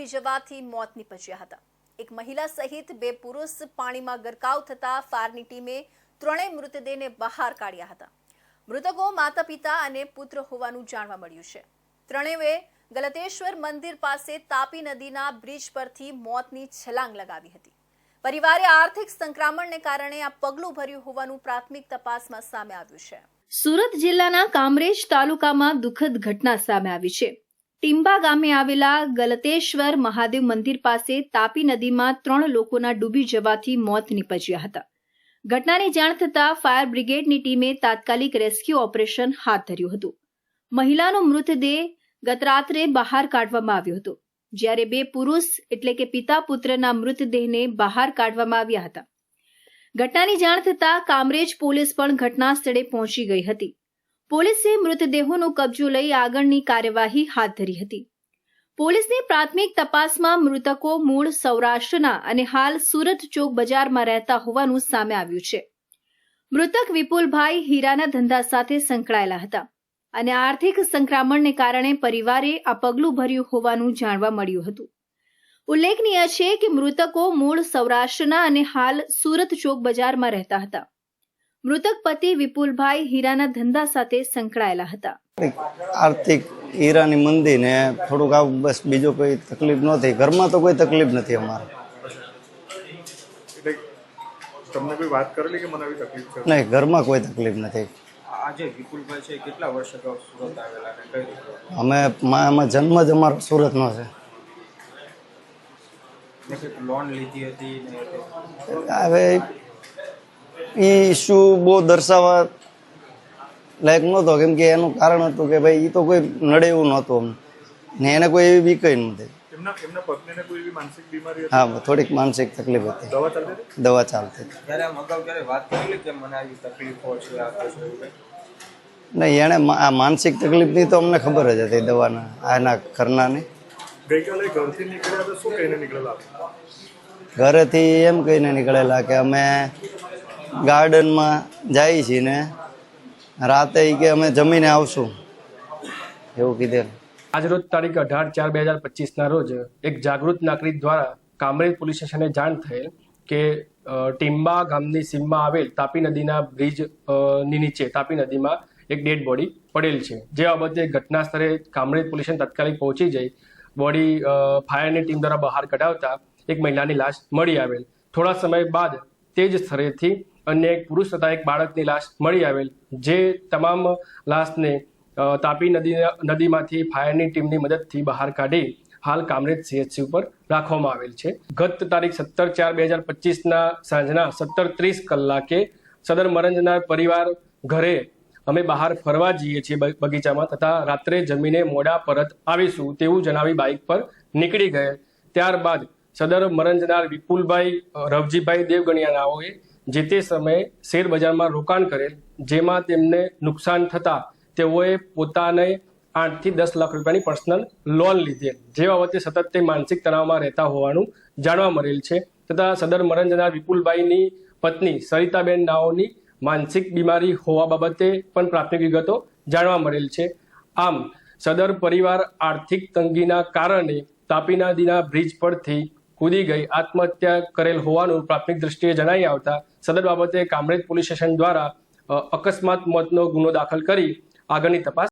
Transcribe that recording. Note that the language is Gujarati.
ડૂબી જવાથી મોત નીપજ્યા હતા. એક મહિલા સહિત બે પુરુષ પાણીમાં ગરકાવ થતા ફાયરની ટીમે ત્રણેય મૃતદેહને બહાર કાઢ્યા હતા. મૃતકો માતા પિતા અને પુત્ર હોવાનું જાણવા મળ્યું છે. ત્રણેયએ ગલતેશ્વર મંદિર પાસે તાપી નદીના બ્રિજ પરથી મોતની છલાંગ લગાવી હતી. પરિવારે આર્થિક સંક્રમણને કારણે આ પગલું ભર્યું હોવાનું પ્રાથમિક તપાસમાં સામે આવ્યું છે. સુરત જિલ્લાના કામરેજ તાલુકામાં દુઃખદ ઘટના સામે આવી છે. ટીંબા ગામે આવેલા ગલતેશ્વર મહાદેવ મંદિર પાસે તાપી નદીમાં ત્રણ લોકોના ડૂબી જવાથી મોત નીપજ્યા હતા. ઘટનાની જાણ થતાં ફાયર બ્રિગેડની ટીમે તાત્કાલિક રેસ્ક્યુ ઓપરેશન હાથ ધર્યું હતું. મહિલાનો મૃતદેહ ગત રાત્રે બહાર કાઢવામાં આવ્યો હતો. જ્યારે બે પુરુષ એટલે કે પિતા પુત્રના મૃતદેહને બહાર કાઢવામાં આવ્યા હતા. ઘટનાની જાણ થતાં કામરેજ પોલીસ પણ ઘટના સ્થળે પહોંચી ગઈ હતી. પોલીસે મૃતદેહોનો કબજો લઈ આગળની કાર્યવાહી હાથ ધરી હતી. પોલીસની પ્રાથમિક તપાસમાં મૃતકો મૂળ સૌરાષ્ટ્રના અને હાલ સુરત ચોક બજારમાં રહેતા હોવાનું સામે આવ્યું છે. મૃતક વિપુલભાઈ હીરાના ધંધા સાથે સંકળાયેલા હતા અને આર્થિક સંક્રમણને કારણે પરિવારે આ પગલું ભર્યું હોવાનું જાણવા મળ્યું હતું. ઉલ્લેખનીય છે કે મૃતકો મૂળ સૌરાષ્ટ્રના અને હાલ સુરત ચોક બજારમાં રહેતા હતા. મૃતક પતિ વિપુલભાઈ હીરાના ધંધા સાથે સંકળાયેલા હતા. આર્થિક હીરાની મંદી ને થોડુંક આવું બસ બીજો કોઈ તકલીફ નથી ઘરમાં તો કોઈ તકલીફ નથી અમારે. તમને કોઈ વાત કરેલી કે મને આવી તકલીફ છે? નહીં ઘરમાં કોઈ તકલીફ નથી. આજે વિપુલભાઈ છે કેટલા વર્ષ અગાઉ સુરત આવેલા અને કઈ રીતે? અમે મા- જન્મ જ અમારો સુરતનો છે. લોન લીધી હતી હવે એ ઇસ્યુ બહુ દર્શાવવા લાયક નહોતો કેમ કે એનું કારણ હતું કે ભાઈ એ તો કોઈ નડે એવું નહોતું અમને. ને એને કોઈ એવી પત્નીને કોઈ માનસિક હા થોડીક માનસિક તકલીફ હતી. દવા ચાલતી? નહીં એણે મા- આ માનસિક તકલીફની તો અમને ખબર જ હતી દવાના આના ઘરનાની. ગઈકાલે ઘરથી નીકળ્યા તો શું કહીને નીકળેલા? ઘરેથી એમ કહીને નીકળેલા કે અમે ગાર્ડનમાં જઈએ છીએ ને, રાતે કે અમે જમીને આવશું. એવું કીધેલું. આજરોજ તારીખ અઢાર ચાર બે હજાર પચીસના રોજ એક જાગૃત નાગરિક દ્વારા કામરેજ પોલીસ સ્ટેશને જાણ થયેલ કે ટીમ્બા ગામની સીમમાં આવેલ તાપી નદીના બ્રિજની નીચે, તાપી નદીમાં એક ડેડ બોડી પડેલ છે. જે બાબતે ઘટના સ્થળે કામરેજ પોલીસ તાત્કાલિક પહોંચી જઈ બોડી ફાયરની ટીમ દ્વારા બહાર કઢાવતા એક મહિલાની લાશ મળી આવેલ. થોડા સમય બાદ તે જ સ્થળેથી અન્ય એક પુરુષ તથા એક બાળકની લાશ મળી આવેલ, જે તમામ લાશને તાપી નદી, નદીમાંથી ફાયરની ટીમની મદદથી બહાર કાઢી હાલ કામરેજ સીએચસી ઉપર રાખવામાં આવેલ છે. ગત તારીખ સત્તર ચાર બે હજાર પચીસના સાંજના સત્તર ત્રીસ કલાકે સદર મરંજના પરિવાર ઘરે અમે બહાર ફરવા જઈએ છીએ બગીચામાં તથા રાત્રે જમીને મોડા પરત આવીશું તેવું જણાવી બાઇક પર નીકળી ગયે ત્યારબાદ સદર મરંજનાર વિપુલભાઈ રવજીભાઈ દેવગણિયા નાઓએ જે તે સમયે શેરબજારમાં રોકાણ કરેલ, જેમાં તેમને નુકસાન થતા તેઓએ પોતાને આઠથી દસ લાખ રૂપિયાની પર્સનલ લોન લીધેલ. જે બાબતે સતત તે માનસિક તણાવમાં રહેતા હોવાનું જાણવા મળેલ છે. તથા સદર મરણ જનાર વિપુલભાઈની પત્ની સરિતાબેન નાઓની માનસિક બીમારી હોવા બાબતે પણ પ્રાથમિક વિગતો જાણવા મળેલ છે. આમ, સદર પરિવાર આર્થિક તંગીના કારણે તાપી નદીના બ્રિજ પરથી કૂદી ગઈ, આત્મહત્યા કરેલ હોવાનું પ્રાથમિક દ્રષ્ટિએ જણાઈ આવતા સદર બાબતે કામરેજ પોલીસ સ્ટેશન દ્વારા અકસ્માત મોતનો ગુનો દાખલ કરી આગળની તપાસ